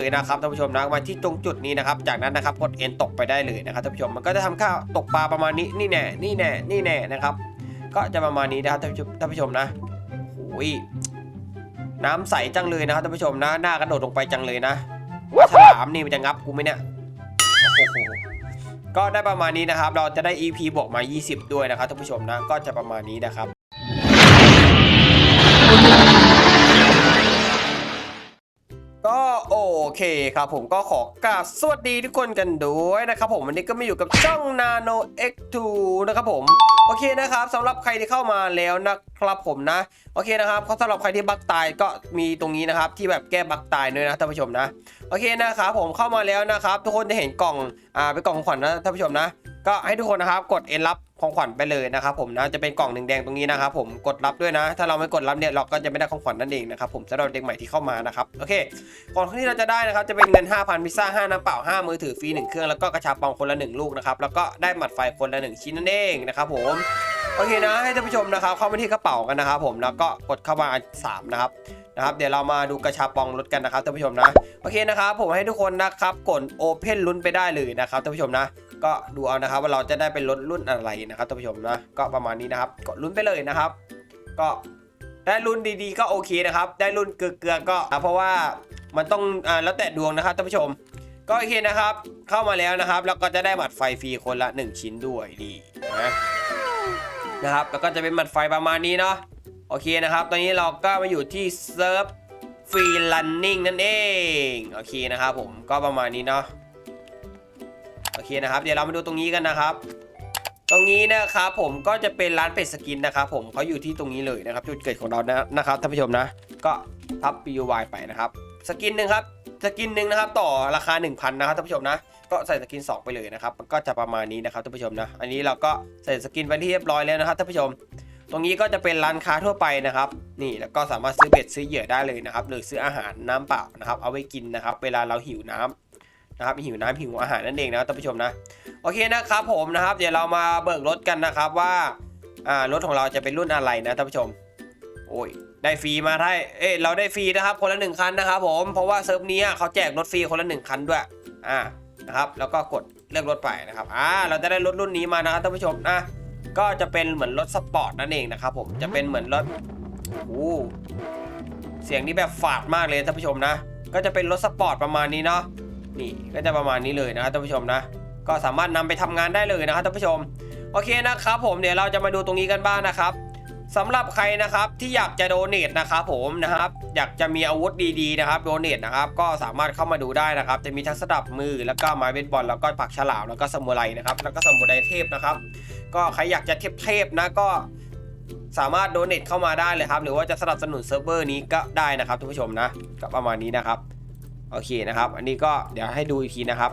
เลยนะครับท่านผู้ชมนะมาที่ตรงจุดนี้นะครับ จากนั้นนะครับกดเอ็นตกไปได้เลยนะครับท่านผู้ชมมันก็จะทำค่าตกปลาประมาณนี้นี่แน่นี่แน่นี่แน่นะครับ ก็จะประมาณนี้นะครับท่านผู้ชมท่านผู้ชมนะโอ้ยน้ำใสจังเลยนะครับท่านผู้ชมนะหน้ากระโดดลงไปจังเลยนะว่าฉลามนี่มันจะงับกูไหมเนี่ยโอ้โหก็ได้ประมาณนี้นะครับ เราจะได้ EP บวกมา 20 ด้วยนะครับท่านผู้ชมนะก็จะประมาณนี้นะครับ โอเคครับผมก็ขอกราบสวัสดีทุกคนกันด้วยนะครับผมวันนี้ก็มาอยู่กับช่อง Nano X2 นะครับผมโอเคนะครับสำหรับใครที่เข้ามาแล้วนะครับผมนะโอเคนะครับสำหรับใครที่บักตายก็มีตรงนี้นะครับที่แบบแก้บักตายด้วยนะท่านผู้ชมนะโอเคนะครับผมเข้ามาแล้วนะครับ ทุกคนจะเห็นกล่องอ่าเป็นกล่องขวัญนะท่านผู้ชมนะ ก็ให้ทุกคนนะครับกดเอ็นรับ ของขวัญไปเลยนะครับผมนะจะเป็นกล่องหนึ่งแดงตรงนี้นะครับผมกดรับด้วยนะ ถ้าเราไม่กดรับเนี่ยเราก็จะไม่ได้ของขวัญนั่นเองนะครับผมสำหรับเด็กใหม่ที่เข้ามานะครับโอเคก่อนที่เราจะได้นะครับจะเป็นเงิน 5,000พิซซ่า5น้ำเปล่า 5 มือถือฟรี1เครื่องแล้วก็กระชับปองคนละ 1 ลูกนะครับแล้วก็ได้หมัดไฟคนละ 1 ชิ้นนั่นเองนะครับผมโอเคนะให้ท่านผู้ชมนะครับเข้ามาที่กระเป๋ากันนะครับผมแล้วก็กดเข้ามา3นะครับนะครับเดี๋ยวเรามาดูกระชับปองรถกันนะครับท่านผู้ชมนะโอเคนะครับผมให้ทุกคนนะครับกดโอเพนลุ้นไปได้เลยนะครับท่านผู้ชมนะ ก็ดูเอานะครับว่าเราจะได้เป็นรถรุ่นอะไรนะครับท่านผู้ชมนะก็ประมาณนี้นะครับกดลุ้นไปเลยนะครับ ก็ได้รุ่นดีๆก็โอเคนะครับ ได้รุ่นเกลือๆก็เพราะว่ามันต้องอแล้วแต่ดวงนะครับท่านผู้ชม ก็โอเคนะครับ เข้ามาแล้วนะครับ แล้วก็จะได้หมัดไฟฟรีคนละ 1 ชิ้นด้วยดีนะนะครับ แล้วก็จะเป็นหมัดไฟประมาณนี้เนาะโอเคนะครับ ตอนนี้เราก็มาอยู่ที่เซิร์ฟฟรีลันนิ่งนั่นเอง โอเคนะครับผมก็ประมาณนี้เนาะ อเคนะครับ เดี๋ยวเรามาดูตรงนี้กันนะครับ ตรงนี้นะครับผมก็จะเป็นร้านเป็ดสกินนะครับผมเขาอยู่ที่ตรงนี้เลยนะครับ จุดเกิดของเรานะนะครับท่านผู้ชมนะ ก็พับ PUY ไปนะครับ สกินหนึ่งครับสกินหนึ่งนะครับต่อราคา 1,000 นะครับท่านผู้ชมนะ ก็ใส่สกิน 2 ไปเลยนะครับก็จะประมาณนี้นะครับท่านผู้ชมนะ อันนี้เราก็ใส่สกินไปที่เรียบร้อยแล้วนะครับท่านผู้ชม ตรงนี้ก็จะเป็นร้านค้าทั่วไปนะครับ นี่แล้วก็สามารถซื้อเบ็ดซื้อเหยื่อได้เลยนะครับหรือซื้ออาหารน้ำเปล่านะครับ เอาไว้กินนะครับ เวลาเราหิวน้ำ นะครับหิวน้ำหิวอาหารนั่นเองนะท่านผู้ชมนะโอเคนะครับผมนะครับ เดี๋ยวเรามาเบิกรถกันนะครับว่าอ่ารถของเราจะเป็นรุ่นอะไรนะท่านผู้ชม โอ้ยได้ฟรีมาได้เอ้เราได้ฟรีนะครับคนละหนึ่งคันนะครับผมเพราะว่าเซิร์ฟนี้เขาแจกรถฟรีคนละหนึ่งคันด้วยอ่านะครับแล้วก็กดเลือกรถไปนะครับอ่าเราจะได้รถรุ่นนี้มานะครับท่านผู้ชมนะก็จะเป็นเหมือนรถสปอร์ตนั่นเองนะครับผมจะเป็นเหมือนรถโอ้เสียงนี้แบบฝาดมากเลยท่านผู้ชมนะ ก็จะเป็นรถสปอร์ตประมาณนี้เนาะ นี่ก็จะประมาณนี้เลยนะครับท่านผู้ชมนะ ก็สามารถนำไปทำงานได้เลยนะครับท่านผู้ชม โอเคนะครับ ผมเดี๋ยวเราจะมาดูตรงนี้กันบ้างนะครับสำหรับใครนะครับที่อยากจะโดเนทนะครับผมนะครับอยากจะมีอาวุธดีๆนะครับโดเนทนะครับก็สามารถเข้ามาดูได้นะครับ จะมีทั้งสนับมือแล้วก็ไม้เบสบอลแล้วก็ผักฉลามแล้วก็สมุไรนะครับแล้วก็สมุไรเทพนะครับ ก็ใครอยากจะเทพๆนะก็สามารถโดเนทเข้ามาได้เลยครับ หรือว่าจะสนับสนุนเซิร์ฟเวอร์นี้ก็ได้นะครับท่านผู้ชมนะก็ประมาณนี้นะครับ โอเคนะครับ อันนี้ก็เดี๋ยวให้ดูอีกทีนะครับ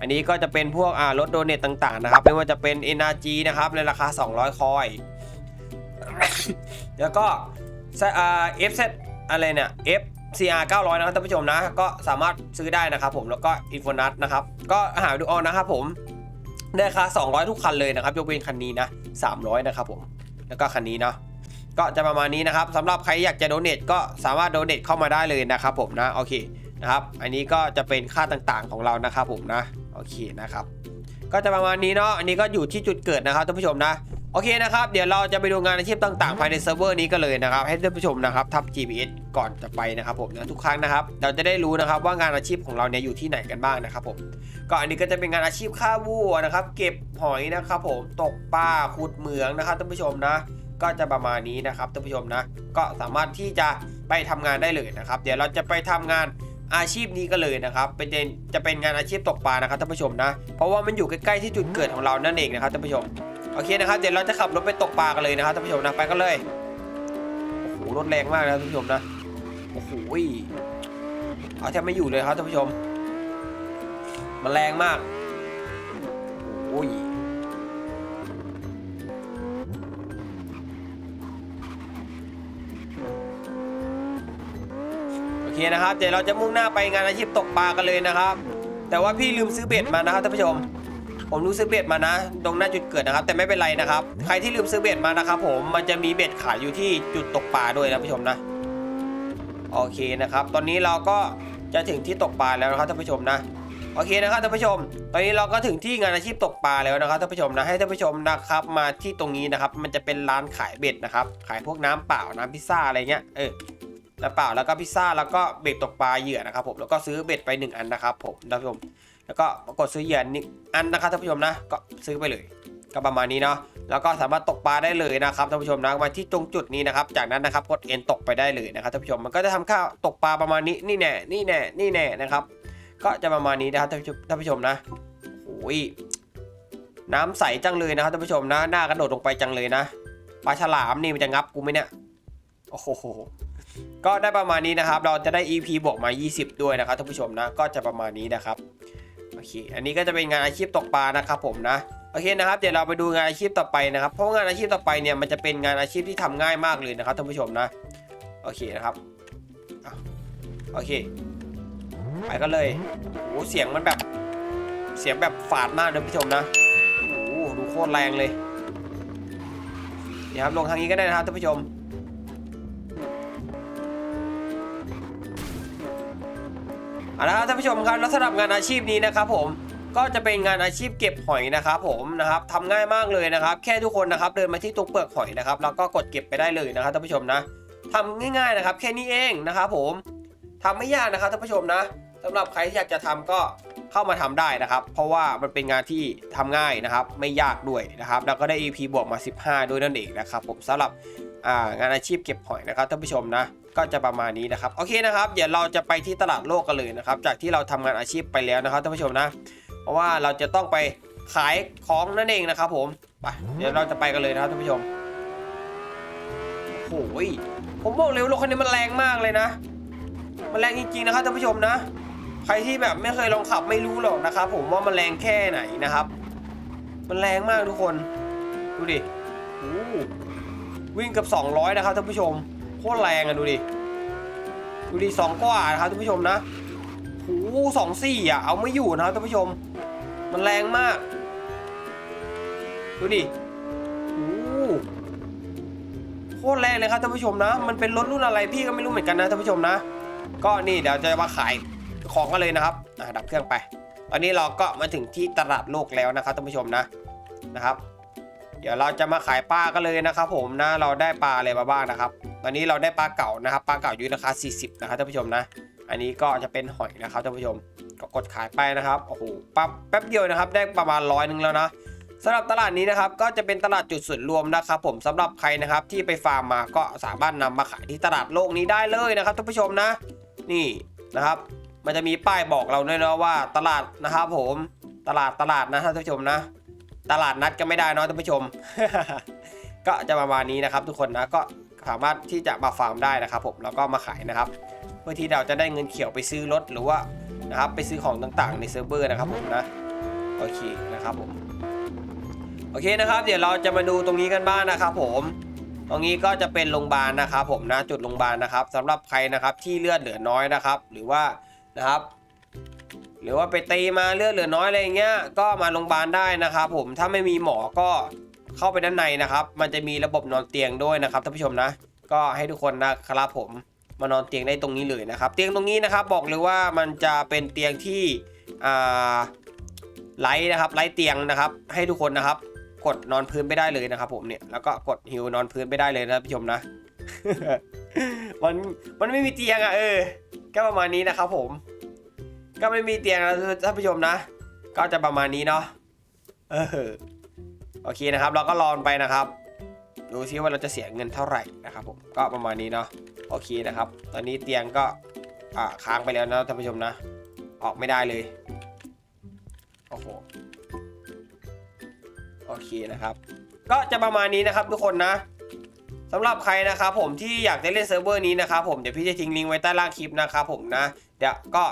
อันนี้ก็จะเป็นพวกอ่ารถโดเนตต่างๆนะครับไม่ว่าจะเป็น NRG นะครับในราคา 200 คอย แล้วก็อ่า FZ อะไรเนี่ย FCR 900 นะครับท่านผู้ชมนะ ก็สามารถซื้อได้นะครับผมแล้วก็ Infonaut นะครับ ก็หาดูออนนะครับผมในราคา200 ทุกคันเลยนะครับยกเว้นคันนี้นะ 300 นะครับผม แล้วก็คันนี้เนาะก็จะประมาณนี้นะครับสำหรับใครอยากจะโดเนทก็สามารถโดเนทเข้ามาได้เลยนะครับผมนะ โอเค นะครับ อันนี้ก็จะเป็นค่าต่างๆของเรานะครับผมนะ โอเคนะครับ ก็จะประมาณนี้เนาะ อันนี้ก็อยู่ที่จุดเกิดนะครับท่านผู้ชมนะ โอเคนะครับ เดี๋ยวเราจะไปดูงานอาชีพต่างๆ ภายในเซิร์ฟเวอร์นี้กันเลยนะครับ ให้ท่านผู้ชมนะครับทับ GPS ก่อนจะไปนะครับผมนะทุกครั้งนะครับ เราจะได้รู้นะครับว่างานอาชีพของเราเนี่ยอยู่ที่ไหนกันบ้างนะครับผม ก็อันนี้ก็จะเป็นงานอาชีพฆ่าวัวนะครับ เก็บหอยนะครับผม ตกปลา ขุดเหมืองนะครับท่านผู้ชมนะก็จะประมาณนี้นะครับท่านผู้ชมนะ ก็สามารถที่จะไปทำงานได้เลยนะครับ เดี๋ยวเราจะไปทำงาน อาชีพนี้กันเลยนะครับเป็นจะเป็นงานอาชีพตกปลานะครับท่านผู้ชมนะ เพราะว่ามันอยู่ใกล้ๆที่จุดเกิดของเรานั่นเองนะครับท่านผู้ชมโอเคนะครับเดี๋ยวเราจะขับรถไปตกปลากันเลยนะครับท่านผู้ชมนะไปกันเลยโอ้โหรถแรงมากนะท่านผู้ชมนะโอ้โหเอาแทบไม่อยู่เลยครับท่านผู้ชม มันแรงมากโอ้ย เคนะครับเดี๋ยวเราจะมุ่งหน้าไปงานอาชีพตกปลากันเลยนะครับ แต่ว่าพี่ลืมซื้อเบ็ดมานะครับท่านผู้ชม ผมรู้ซื้อเบ็ดมานะ ตรงหน้าจุดเกิดนะครับ แต่ไม่เป็นไรนะครับ ใครที่ลืมซื้อเบ็ดมานะครับ ผมมันจะมีเบ็ดขายอยู่ที่จุดตกปลาด้วยนะผู้ชมนะโอเคนะครับ ตอนนี้เราก็จะถึงที่ตกปลาแล้วนะครับท่านผู้ชมนะโอเคนะครับท่านผู้ชม ตอนนี้เราก็ถึงที่งานอาชีพตกปลาแล้วนะครับท่านผู้ชมนะให้ท่านผู้ชมนะครับมาที่ตรงนี้นะครับ มันจะเป็นร้านขายเบ็ดนะครับ ขายพวกน้ำเปล่าน้ำพิซซ่าอะไรเงี้ยเออ น้ำเปล่าแล้วก็พิซซ่าแล้วก็เบ็ดตกปลาเหยื่อนะครับผมแล้วก็ซื้อเบ็ดไปหนึ่งอันนะครับผมท่านผู้ชมแล้วก็กดซื้อเหยื่อนึ่อันนะครับท่านผู้ชมนะก็ซื้อไปเลยก็ประมาณนี้เนาะแล้วก็สามารถตกปลาได้เลยนะครับท่านผู้ชมนะมาที่ตรงจุดนี้นะครับ จากนั้นนะครับกดเอ็นตกไปได้เลยนะครับท่านผู้ชมมันก็จะทำข้าวตกปลาประมาณนี้นี่แน่นี่แน่นี่แน่นะครับ ก็จะประมาณนี้นะครับท่านผู้ชมท่านผู้ชมนะโอ้ยน้ำใสจังเลยนะครับท่านผู้ชมนะหน้ากระโดดลงไปจังเลยนะปลาฉลามนี่มันจะงับกูไหมเนี่ยโอ้โห ก็ได้ประมาณนี้นะครับ เราจะได้ EP บวกมา 20 ด้วยนะครับท่านผู้ชมนะ ก็จะประมาณนี้นะครับ โอเค อันนี้ก็จะเป็นงานอาชีพตกปลานะครับผมนะ โอเคนะครับ เดี๋ยวเราไปดูงานอาชีพต่อไปนะครับ เพราะงานอาชีพต่อไปเนี่ยมันจะเป็นงานอาชีพที่ทำง่ายมากเลยนะครับท่านผู้ชมนะ โอเคนะครับ โอเค ไปกันเลยโอ้เสียงมันแบบ เสียงแบบฝาดมากท่านผู้ชมนะ โอ้ดูโคตรแรงเลย นี่ครับลงทางนี้ก็ได้นะครับท่านผู้ชม เอาละครับท่านผู้ชมครับแล้วสำหรับงานอาชีพนี้นะครับผมก็จะเป็นงานอาชีพเก็บหอยนะครับผมนะครับทำง่ายมากเลยนะครับ แค่ทุกคนนะครับเดินมาที่ตรงเปลือกหอยนะครับแล้วก็กดเก็บไปได้เลยนะครับท่านผู้ชมนะทำง่ายๆนะครับ แค่นี้เองนะครับผมทำไม่ยากนะครับท่านผู้ชมนะสำหรับใครที่อยากจะทำก็เข้ามาทำได้นะครับ เพราะว่ามันเป็นงานที่ทำง่ายนะครับ ไม่ยากด้วยนะครับ แล้วก็ได้ EP บวกมา 15 ด้วยนั่นเองนะครับผมสำหรับ งานอาชีพเก็บหอยนะครับท่านผู้ชมนะก็จะประมาณนี้นะครับโอเคนะครับเดี๋ยวเราจะไปที่ตลาดโลกกันเลยนะครับ จากที่เราทำงานอาชีพไปแล้วนะครับท่านผู้ชมนะ เพราะว่าเราจะต้องไปขายของนั่นเองนะครับ ผมไปเดี๋ยวเราจะไปกันเลยนะครับท่านผู้ชมโอ้ยผมบอกเลยว่ารถคันนี้มันแรงมากเลยนะ มันแรงจริงๆนะครับท่านผู้ชมนะ ใครที่แบบไม่เคยลองขับไม่รู้หรอกนะครับ ผมว่ามันแรงแค่ไหนนะครับ มันแรงมากทุกคนดูดิโอ้ วิ่งกับ 200 นะครับท่านผู้ชมโคตรแรงอะดูดิ ดูดิสองกว่านะครับท่านผู้ชมนะโอ้โหสองสี่อะเอาไม่อยู่นะครับท่านผู้ชม มันแรงมาก ดูดิโอ้โคตรแรงเลยครับท่านผู้ชมนะ มันเป็นรถรุ่นอะไรพี่ก็ไม่รู้เหมือนกันนะท่านผู้ชมนะ ก็นี่เดี๋ยวจะมาขายของกันเลยนะครับดับเครื่องไป ตอนนี้เราก็มาถึงที่ตลาดโลกแล้วนะครับท่านผู้ชมนะนะครับ เดี๋ยวเราจะมาขายปลากันเลยนะครับ ผมนะเราได้ปลาอะไรมาบ้างนะครับ ตอนนี้เราได้ปลาเก่านะครับปลาเก่าอยู่ราคา 40 นะครับท่านผู้ชมนะ อันนี้ก็จะเป็นหอยนะครับท่านผู้ชมก็กดขายไปนะครับโอ้โหปั๊บแป๊บเดียวนะครับ ได้ประมาณร้อยหนึ่งแล้วนะสำหรับตลาดนี้นะครับก็จะเป็นตลาดจุดส่วนรวมนะครับ ผมสำหรับใครนะครับที่ไปฟาร์มมาก็สามารถนำมาขายที่ตลาดโลกนี้ได้เลยนะครับท่านผู้ชมนะ นี่นะครับ มันจะมีป้ายบอกเราด้วยนะว่าตลาดนะครับ ผมตลาดตลาดนะท่านผู้ชมนะ ตลาดนัดก็ไม่ได้เนาะท่านผู้ชม ก็จะประมาณนี้นะครับ ทุกคนนะก็สามารถที่จะมาฟาร์มได้นะครับ ผมแล้วก็มาขายนะครับ เพื่อที่เราจะได้เงินเขียวไปซื้อรถหรือว่านะครับไปซื้อของต่างๆ ในเซิร์ฟเวอร์นะครับผมนะโอเคนะครับผมโอเคนะครับ เดี๋ยวเราจะมาดูตรงนี้กันบ้างนะครับ ผมตรงนี้ก็จะเป็นโรงพยาบาลนะครับ ผมนะจุดโรงพยาบาลนะครับสำหรับใครนะครับที่เลือดเหลือน้อยนะครับ หรือว่านะครับ หรือว่าไปตีมาเลือดเหลือน้อยอะไรอย่างเงี้ยก็มาโรงพยาบาลได้นะครับผมถ้าไม่มีหมอก็เข้าไปด้านในนะครับ มันจะมีระบบนอนเตียงด้วยนะครับท่านผู้ชมนะ ก็ให้ทุกคนนะครับผมมานอนเตียงได้ตรงนี้เลยนะครับ เตียงตรงนี้นะครับบอกเลยว่ามันจะเป็นเตียงที่อ่าไลท์นะครับไลท์เตียงนะครับ ให้ทุกคนนะครับ กดนอนพื้นไปได้เลยนะครับ ผมเนี่ยแล้วก็กดฮิวนอนพื้นไปได้เลยนะท่านผู้ชมนะมันมันไม่มีเตียงอะเออก็ประมาณนี้นะครับผม ก็ไม่มีเตียงนะท่านผู้ชมนะ ก็จะประมาณนี้เนาะเออโอเคนะครับ เราก็รอนไปนะครับ ดูซิว่าเราจะเสียเงินเท่าไหร่นะครับผมก็ประมาณนี้เนาะโอเคนะครับ ตอนนี้เตียงก็อ่าค้างไปแล้วนะท่านผู้ชมนะ ออกไม่ได้เลยโอ้โหโอเคนะครับ ก็จะประมาณนี้นะครับทุกคนนะสำหรับใครนะครับผมที่อยากจะเล่นเซิร์ฟเวอร์นี้นะครับผมเดี๋ยวพี่จะทิ้งลิงก์ไว้ใต้ล่างคลิปนะครับผมนะ เดี๋ยวก็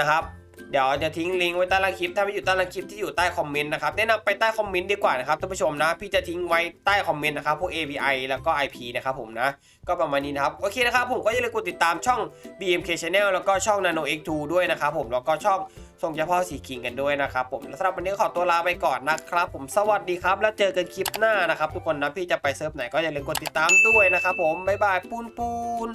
นะครับเดี๋ยวจะทิ้งลิงก์ไว้ใต้ล่างคลิป ถ้าไม่อยู่ใต้ล่างคลิปที่อยู่ใต้คอมเมนต์นะครับแนะนำไปใต้คอมเมนต์ดีกว่านะครับท่านผู้ชมนะพี่จะทิ้งไว้ใต้คอมเมนต์นะครับพวก API แล้วก็ IP นะครับผมนะก็ประมาณนี้นะครับโอเคนะครับผมก็อย่าลืมกดติดตามช่อง BMK Channel แล้วก็ช่อง Nano X2 ด้วยนะครับผมแล้วก็ช่องส่งเฉพาะสีคิงกันด้วยนะครับผมสำหรับวันนี้ขอตัวลาไปก่อนนะครับผมสวัสดีครับ แล้วเจอกันคลิปหน้านะครับทุกคนนะพี่จะไปเซิร์ฟไหนก็อย่าลืมกดติดตามด้วยนะครับผมบ๊ายบายปูนปูน